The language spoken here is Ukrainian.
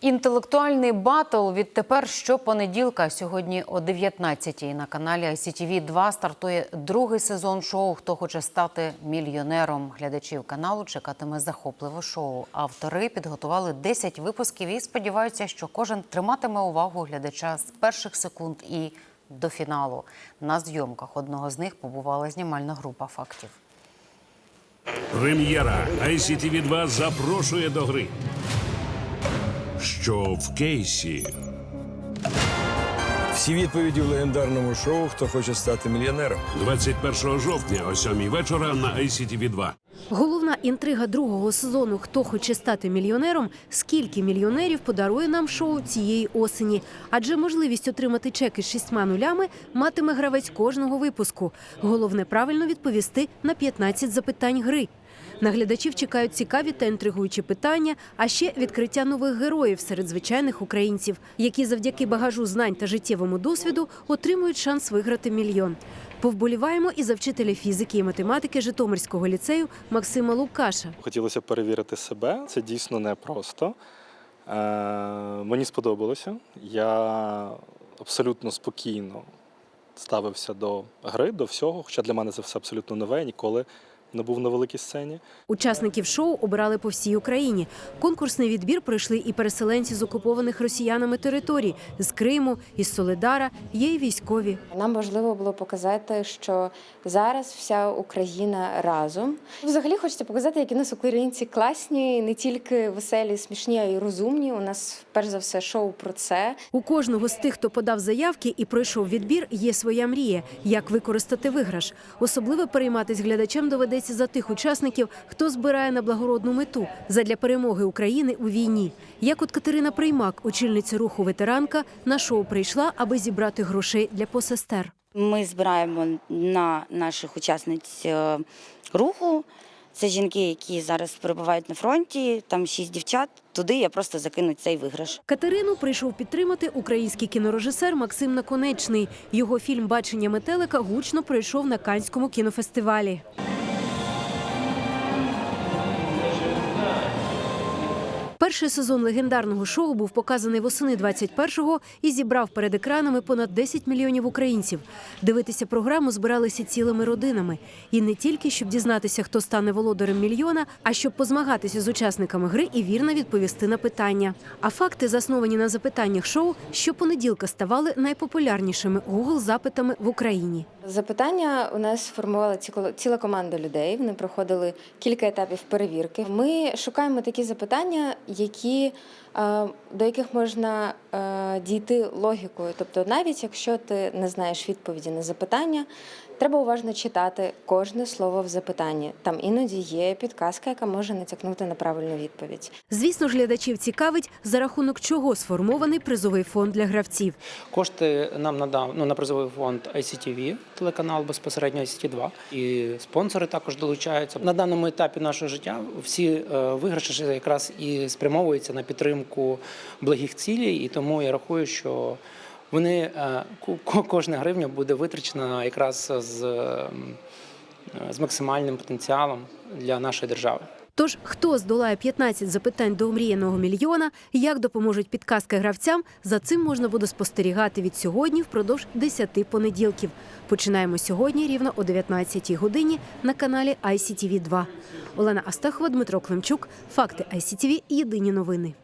Інтелектуальний батл відтепер щопонеділка. Сьогодні о 19-й на каналі ICTV 2 стартує другий сезон шоу Хто хоче стати мільйонером. Глядачів каналу чекатиме захопливе шоу. Автори підготували 10 випусків і сподіваються, що кожен триматиме увагу глядача з перших секунд і до фіналу. На зйомках одного з них побувала знімальна група фактів. Прем'єра ICTV 2 запрошує до гри. Що в кейсі? Всі відповіді в легендарному шоу Хто хоче стати мільйонером. 21 жовтня о 7 вечора на ICTV 2. Головна інтрига другого сезону Хто хоче стати мільйонером? Скільки мільйонерів подарує нам шоу цієї осені? Адже можливість отримати чеки з шістьма нулями матиме гравець кожного випуску. Головне правильно відповісти на 15 запитань гри. На глядачів чекають цікаві та інтригуючі питання, а ще відкриття нових героїв серед звичайних українців, які завдяки багажу знань та життєвому досвіду отримують шанс виграти мільйон. Повболіваємо і за вчителя фізики і математики Житомирського ліцею Максима Лукаша. Хотілося перевірити себе. Це дійсно непросто. Е, мені сподобалося. Я абсолютно спокійно ставився до гри, до всього. Хоча для мене це все абсолютно нове, ніколи не був на великій сцені. Учасників шоу обирали по всій Україні. Конкурсний відбір пройшли і переселенці з окупованих росіянами територій з Криму, із Солидара, є й військові. Нам важливо було показати, що зараз вся Україна разом. Взагалі хочеться показати, які у нас українці класні, не тільки веселі, смішні, а й розумні. У нас перш за все шоу про це. У кожного з тих, хто подав заявки і пройшов відбір, є своя мрія, як використати виграш. Особливо перейматись глядачам доведеться за тих учасників, хто збирає на благородну мету задля перемоги України у війні. Як от Катерина Приймак, очільниця руху ветеранка, на шоу прийшла, аби зібрати грошей для посестер. Ми збираємо на наших учасниць е, руху. Це жінки, які зараз перебувають на фронті. Там шість дівчат. Туди я просто закину цей виграш. Катерину прийшов підтримати український кінорежисер Максим Наконечний. Його фільм Бачення метелика гучно пройшов на Канському кінофестивалі. Перший сезон легендарного шоу був показаний восени 21-го і зібрав перед екранами понад 10 мільйонів українців. Дивитися програму збиралися цілими родинами. І не тільки щоб дізнатися, хто стане володарем мільйона, а щоб позмагатися з учасниками гри і вірно відповісти на питання. А факти, засновані на запитаннях шоу, щопонеділка ставали найпопулярнішими Google запитами в Україні. Запитання у нас формувала ціла- команда людей. Вони проходили кілька етапів перевірки. Ми шукаємо такі запитання, які е, до яких можна е, дійти логікою. Тобто, навіть якщо ти не знаєш відповіді на запитання, треба уважно читати кожне слово в запитанні. Там іноді є підказка, яка може натякнути на правильну відповідь. Звісно ж, глядачів цікавить, за рахунок чого сформований призовий фонд для гравців. Кошти нам надав ну, на призовий фонд ICTV, телеканал безпосередньо ICT2. І спонсори також долучаються. На даному етапі нашого життя всі е, виграші якраз і спрямовуються на підтримку благих цілей, і тому я рахую, що вони е, ко- ко- кожна гривня буде витрачена якраз з, з максимальним потенціалом для нашої держави. Тож, хто здолає 15 запитань до омріяного мільйона, як допоможуть підказки гравцям, за цим можна буде спостерігати від сьогодні впродовж 10 понеділків. Починаємо сьогодні рівно о 19 годині на каналі ICTV 2. Олена Астахова, Дмитро Климчук. Факти ICTV. Єдині новини.